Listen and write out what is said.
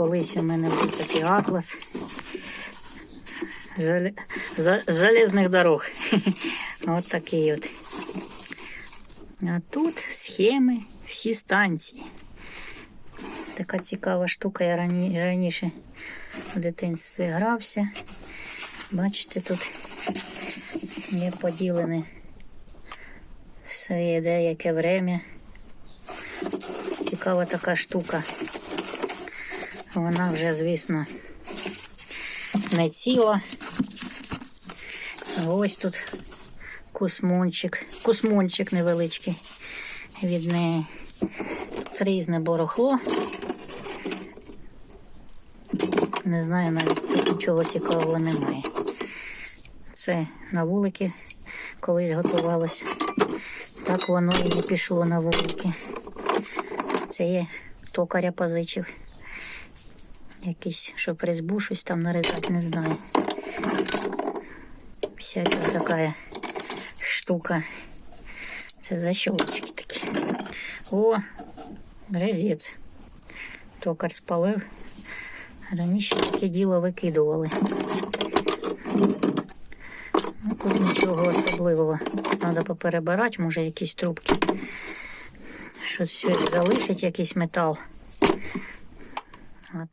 Колись у мене був такий атлас за- железних дорог. От такий от. А тут схеми, всі станції. Така цікава штука, я рані, раніше в дитинстві грався. Бачите, тут є поділене все є деяке время. Цікава така штука. Вона вже, звісно, не ціла. Ось тут кусмунчик, кусмунчик невеличкий від неї. Тут різне барахло. Не знаю, навіть нічого цікавого немає. Це на вулики колись готувалось. Так воно і пішло на вулики. Це є токаря позичив. Якийсь, щоб різьбу щось там нарізати, не знаю. Всяка така штука. Це защолочки такі. О, резець. Токар спалив. Раніше таке діло викидували. Ну, тут нічого особливого. Треба поперебирати, може якісь трубки. Щось щось залишить, якийсь метал.